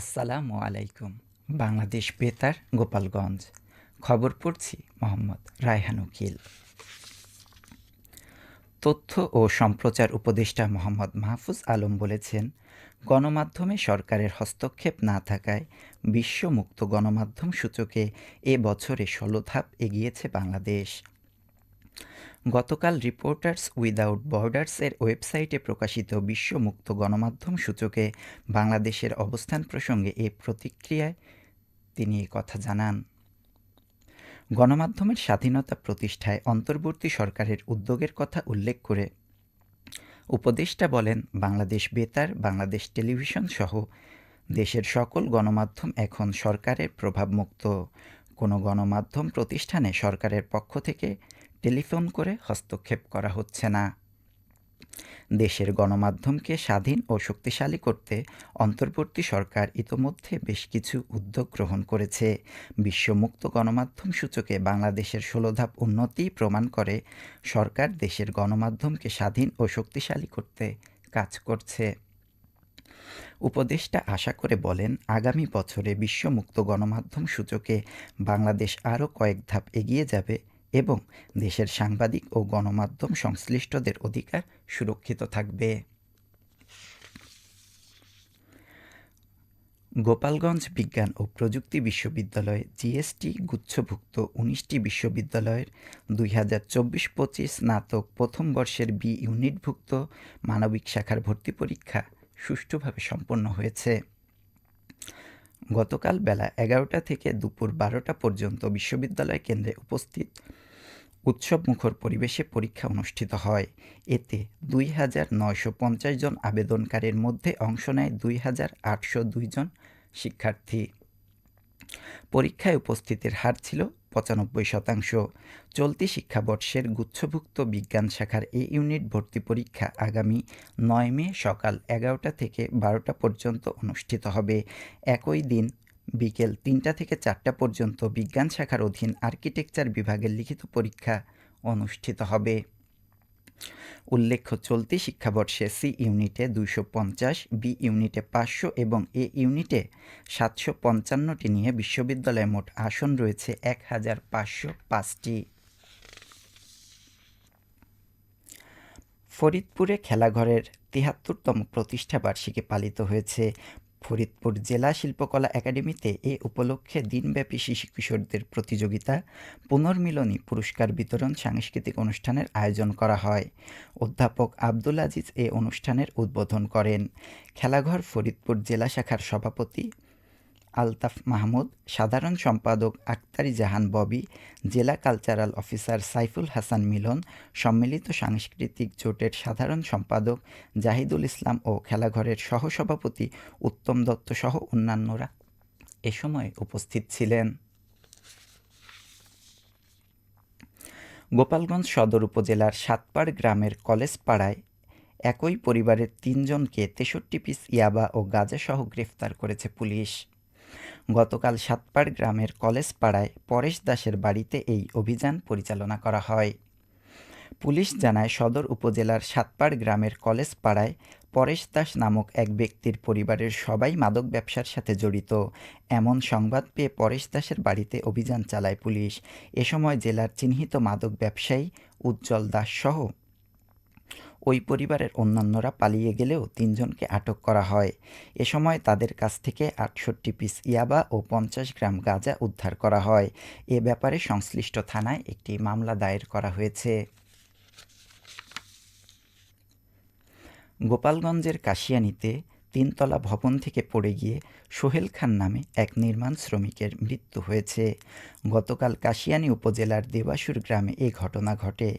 আসসালামু আলাইকুম, বাংলাদেশ বেতার, গোপালগঞ্জ। খবর পড়ছি মোহাম্মদ রায়হান উকিল। তথ্য ও সম্প্রচার উপদেষ্টা মোহাম্মদ মাহফুজ আলম বলেছেন, গণমাধ্যমে সরকারের হস্তক্ষেপ না থাকায় বিশ্ব মুক্ত গণমাধ্যম সূচকে এ বছরে ষোলো ধাপ এগিয়েছে বাংলাদেশ। গতকাল রিপোর্টার্স উইদাউট বর্ডার্সের ওয়েবসাইটে প্রকাশিত বিশ্ব মুক্ত গণমাধ্যম সূচকে বাংলাদেশের অবস্থান প্রসঙ্গে এ প্রতিক্রিয়ায় তিনি কথা জানান। গণমাধ্যমের স্বাধীনতা প্রতিষ্ঠায় অন্তর্বর্তী সরকারের উদ্যোগের কথা উল্লেখ করে উপদেষ্টা বলেন, বাংলাদেশ বেতার, বাংলাদেশ টেলিভিশন সহ দেশের সকল গণমাধ্যম এখন সরকারের প্রভাবমুক্ত। কোনো গণমাধ্যম প্রতিষ্ঠানে সরকারের পক্ষ থেকে টেলিফোন করে হস্তক্ষেপ করা হচ্ছে না। দেশের গণমাধ্যমকে স্বাধীন ও শক্তিশালী করতে অন্তর্বর্তী সরকার ইতোমধ্যে বেশ কিছু উদ্যোগ গ্রহণ করেছে। বিশ্বমুক্ত গণমাধ্যম সূচকে বাংলাদেশের ষোলো ধাপ উন্নতি প্রমাণ করে সরকার দেশের গণমাধ্যমকে স্বাধীন ও শক্তিশালী করতে কাজ করছে। উপদেষ্টা আশা করে বলেন, আগামী বছরে বিশ্বমুক্ত গণমাধ্যম সূচকে বাংলাদেশ আরও কয়েক ধাপ এগিয়ে যাবে এবং দেশের সাংবাদিক ও গণমাধ্যম সংশ্লিষ্টদের অধিকার সুরক্ষিত থাকবে। গোপালগঞ্জ বিজ্ঞান ও প্রযুক্তি বিশ্ববিদ্যালয় জিএসটি গুচ্ছভুক্ত উনিশটি বিশ্ববিদ্যালয়ের দুই হাজার চব্বিশ পঁচিশ স্নাতক প্রথম বর্ষের বি ইউনিটভুক্ত মানবিক শাখার ভর্তি পরীক্ষা সুষ্ঠুভাবে সম্পন্ন হয়েছে। গতকাল বেলা এগারোটা থেকে দুপুর বারোটা পর্যন্ত বিশ্ববিদ্যালয় কেন্দ্রে উপস্থিত উৎসব মুখর পরিবেশে পরীক্ষা অনুষ্ঠিত হয়। এতে দুই হাজার নয়শো পঞ্চাশ জন আবেদনকারীর মধ্যে অংশ নেয় দুই হাজার আটশো দুই জন শিক্ষার্থী। পরীক্ষায় উপস্থিতির হার ছিল পঁচানব্বই শতাংশ। চলতি শিক্ষাবর্ষের গুচ্ছভুক্ত বিজ্ঞান শাখার এ ইউনিট ভর্তি পরীক্ষা আগামী নয় মে সকাল এগারোটা থেকে বারোটা পর্যন্ত অনুষ্ঠিত হবে। একই দিন বিকেল তিনটা থেকে চারটা পর্যন্ত বিজ্ঞান শাখার অধীন আর্কিটেকচার বিভাগের লিখিত পরীক্ষা অনুষ্ঠিত হবে। উল্লেখ্য, চলতি শিক্ষাবর্ষে সি ইউনিটে দুইশো পঞ্চাশ, বি ইউনিটে পাঁচশো এবং এ ইউনিটে সাতশো পঞ্চান্নটি নিয়ে বিশ্ববিদ্যালয়ে মোট আসন রয়েছে এক হাজার পাঁচশো পাঁচটি। ফরিদপুরে খেলাঘরের তিহাত্তরতম প্রতিষ্ঠাবার্ষিকী পালিত হয়েছে। ফরিদপুর জেলা শিল্পকলা একাডেমিতে এ উপলক্ষে দিনব্যাপী শিশু কিশোরদের প্রতিযোগিতা, পুনর্মিলনী পুরস্কার বিতরণ সাংস্কৃতিক অনুষ্ঠানের আয়োজন করা হয়। অধ্যাপক আব্দুল আজিজ এ অনুষ্ঠানের উদ্বোধন করেন। খেলাঘর ফরিদপুর জেলা শাখার সভাপতি আলতাফ মাহমুদ, সাধারণ সম্পাদক আক্তারি জাহান ববি, জেলা কালচারাল অফিসার সাইফুল হাসান মিলন, সম্মিলিত সাংস্কৃতিক জোটের সাধারণ সম্পাদক জাহিদুল ইসলাম ও খেলাঘরের সহসভাপতি উত্তম দত্ত সহ অন্যান্যরা এ সময় উপস্থিত ছিলেন। গোপালগঞ্জ সদর উপজেলার সাতপাড় গ্রামের কলেজ পাড়ায় একই পরিবারের তিনজনকে তেষট্টি পিস ইয়াবা ও গাঁজাসহ গ্রেফতার করেছে পুলিশ। গতকাল সাতপাড় গ্রামের কলেজ পাড়ায় পরেশ দাসের বাড়িতে এই অভিযান পরিচালনা করা হয়। পুলিশ জানায়, সদর উপজেলার সাতপাড় গ্রামের কলেজ পাড়ায় পরেশ দাস নামক এক ব্যক্তির পরিবারের সবাই মাদক ব্যবসার সাথে জড়িত। এমন সংবাদ পেয়ে পরেশ দাসের বাড়িতে অভিযান চালায় পুলিশ। এ সময় জেলার চিহ্নিত মাদক ব্যবসায়ী উজ্জ্বল দাস সহ ওই পরিবারের অন্যান্যরা পালিয়ে গেলেও তিনজনকে আটক করা হয়। এ সময় তাদের কাছ থেকে আটষট্টি পিস ইয়াবা ও পঞ্চাশ গ্রাম গাঁজা উদ্ধার করা হয়। এ ব্যাপারে সংশ্লিষ্ট থানায় একটি মামলা দায়ের করা হয়েছে। গোপালগঞ্জের কাশিয়ানিতে তিনতলা ভবন থেকে পড়ে গিয়ে সোহেল খান নামে এক নির্মাণ শ্রমিকের মৃত্যু হয়েছে। গতকাল কাশিয়ানী উপজেলার দেবাসুর গ্রামে এ ঘটনা ঘটে।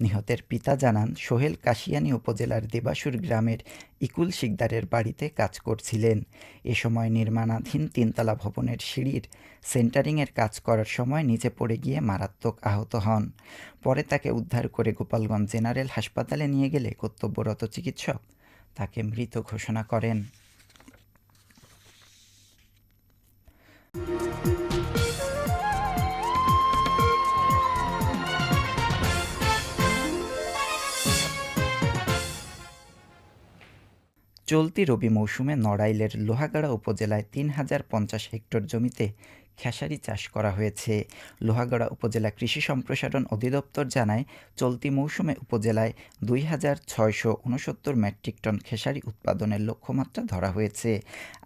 নিহতের পিতা জানান, সোহেল কাশিয়ানী উপজেলার দেবাসুর গ্রামের ইকুল শিকদারের বাড়িতে কাজ করছিলেন। এ সময় নির্মাণাধীন তিনতলা ভবনের সিঁড়ির সেন্টারিংয়ের কাজ করার সময় নিচে পড়ে গিয়ে মারাত্মক আহত হন। পরে তাকে উদ্ধার করে গোপালগঞ্জ জেনারেল হাসপাতালে নিয়ে গেলে কর্তব্যরত চিকিৎসক তাকে মৃত ঘোষণা করেন। চলতি রবি মৌসুমে নড়াইলের লোহাগাড়া উপজেলায় তিন হাজার পঞ্চাশ হেক্টর জমিতে খেসারি চাষ করা হয়েছে। লোহাগড়া উপজেলা কৃষি সম্প্রসারণ অধিদপ্তর জানায়, চলতি মৌসুমে উপজেলায় দুই হাজার ছয়শো উনসত্তর মেট্রিক টন খেসারি উৎপাদনের লক্ষ্যমাত্রা ধরা হয়েছে।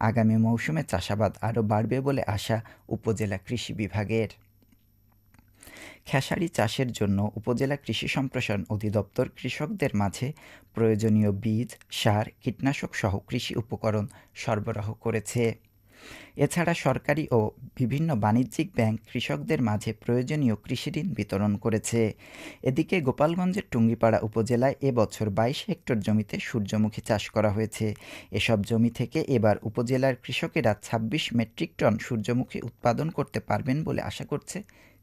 আগামী মৌসুমে চাষাবাদ আরও বাড়বে বলে আশা উপজেলা কৃষি বিভাগের। খেসারি চাষের জন্য উপজেলা কৃষি সম্প্রসারণ অধিদপ্তর কৃষকদের মাঝে প্রয়োজনীয় বীজ, সার, কীটনাশক সহ কৃষি উপকরণ সরবরাহ করেছে। এছাড়া সরকারি ও বিভিন্ন বাণিজ্যিক ব্যাংক কৃষকদের মাঝে প্রয়োজনীয় কৃষিঋণ বিতরণ করেছে। এদিকে গোপালগঞ্জের টুঙ্গিপাড়া উপজেলায় এবছর বাইশ হেক্টর জমিতে সূর্যমুখী চাষ করা হয়েছে। এসব জমি থেকে এবার উপজেলার কৃষকেরা ছাব্বিশ মেট্রিক টন সূর্যমুখী উৎপাদন করতে পারবেন বলে আশা করছে